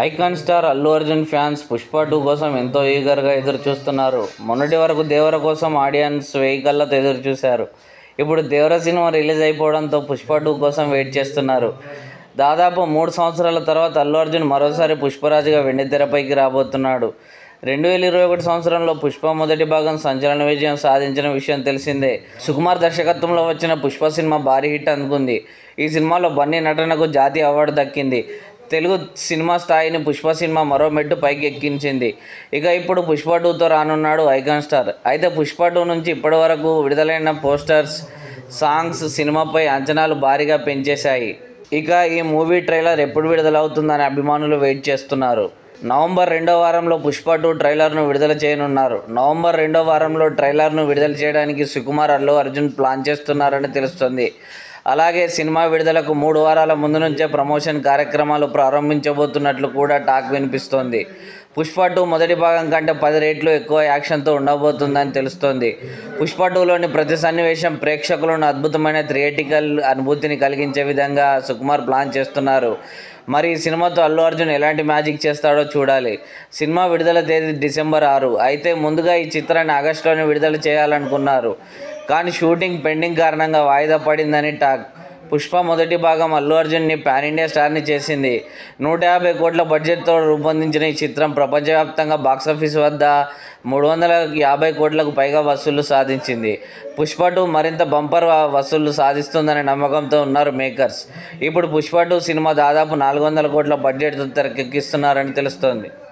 Icon star Allu Arjun fans Pushpa two కోసం ఎంతో ఈగర్గా ఎదురు చూస్తున్నారు మొన్నటి వరకు దేవర కోసం ఆడియన్స్ వెయ్యి కళ్ళతో ఎదురు చూశారు ఇప్పుడు దేవర సినిమా రిలీజ్ అయిపోవడంతో పుష్ప టూ కోసం వెయిట్ చేస్తున్నారు. దాదాపు మూడు సంవత్సరాల తర్వాత అల్లు అర్జున్ మరోసారి పుష్పరాజుగా వెండితెరపైకి రాబోతున్నాడు. రెండు వేల ఇరవై ఒకటి సంవత్సరంలో పుష్ప మొదటి భాగం సంచలన విజయం సాధించిన విషయం తెలిసిందే. సుకుమార్ దర్శకత్వంలో వచ్చిన పుష్ప సినిమా భారీ హిట్ అందుకుంది. ఈ సినిమాలో బన్నీ నటనకు జాతీయ అవార్డు దక్కింది. తెలుగు సినిమా స్థాయిని పుష్ప సినిమా మరో మెట్టు పైకి ఎక్కించింది. ఇక ఇప్పుడు పుష్ప టూతో రానున్నాడు ఐకాన్ స్టార్. అయితే పుష్ప టూ నుంచి ఇప్పటి వరకు విడుదలైన పోస్టర్స్ సాంగ్స్ సినిమాపై అంచనాలు భారీగా పెంచేశాయి. ఇక ఈ మూవీ ట్రైలర్ ఎప్పుడు విడుదలవుతుందని అభిమానులు వెయిట్ చేస్తున్నారు. నవంబర్ రెండో వారంలో పుష్ప టూ ట్రైలర్ను విడుదల చేయనున్నారు. నవంబర్ రెండో వారంలో ట్రైలర్ను విడుదల చేయడానికి సుకుమార్ అల్లు అర్జున్ ప్లాన్ చేస్తున్నారని తెలుస్తుంది. అలాగే సినిమా విడుదలకు మూడు వారాల ముందు నుంచే ప్రమోషన్ కార్యక్రమాలు ప్రారంభించబోతున్నట్లు కూడా టాక్ వినిపిస్తోంది. పుష్ప టూ మొదటి భాగం కంటే పది రేట్లు ఎక్కువ యాక్షన్తో ఉండబోతుందని తెలుస్తోంది. పుష్ప టూలోని ప్రతి సన్నివేశం ప్రేక్షకులను అద్భుతమైన థియేటికల్ అనుభూతిని కలిగించే విధంగా సుకుమార్ ప్లాన్ చేస్తున్నారు. మరి ఈ సినిమాతో అల్లు అర్జున్ ఎలాంటి మ్యాజిక్ చేస్తాడో చూడాలి. సినిమా విడుదల తేదీ డిసెంబర్ ఆరు. అయితే ముందుగా ఈ చిత్రాన్ని ఆగస్టులోనే విడుదల చేయాలనుకున్నారు. కానీ షూటింగ్ పెండింగ్ కారణంగా వాయిదా పడిందని టాక్. పుష్ప మొదటి భాగం అల్లు అర్జున్ని పాన్ ఇండియా స్టార్ని చేసింది. నూట యాభై కోట్ల బడ్జెట్తో రూపొందించిన ఈ చిత్రం ప్రపంచవ్యాప్తంగా బాక్సాఫీస్ వద్ద మూడు వందల యాభై కోట్లకు పైగా వసూళ్ళు సాధించింది. పుష్ప టూ మరింత బంపర్ వసూళ్ళు సాధిస్తుందనే నమ్మకంతో ఉన్నారు మేకర్స్. ఇప్పుడు పుష్ప టూ సినిమా దాదాపు నాలుగు వందల కోట్ల బడ్జెట్తో తెరకెక్కిస్తున్నారని తెలుస్తోంది.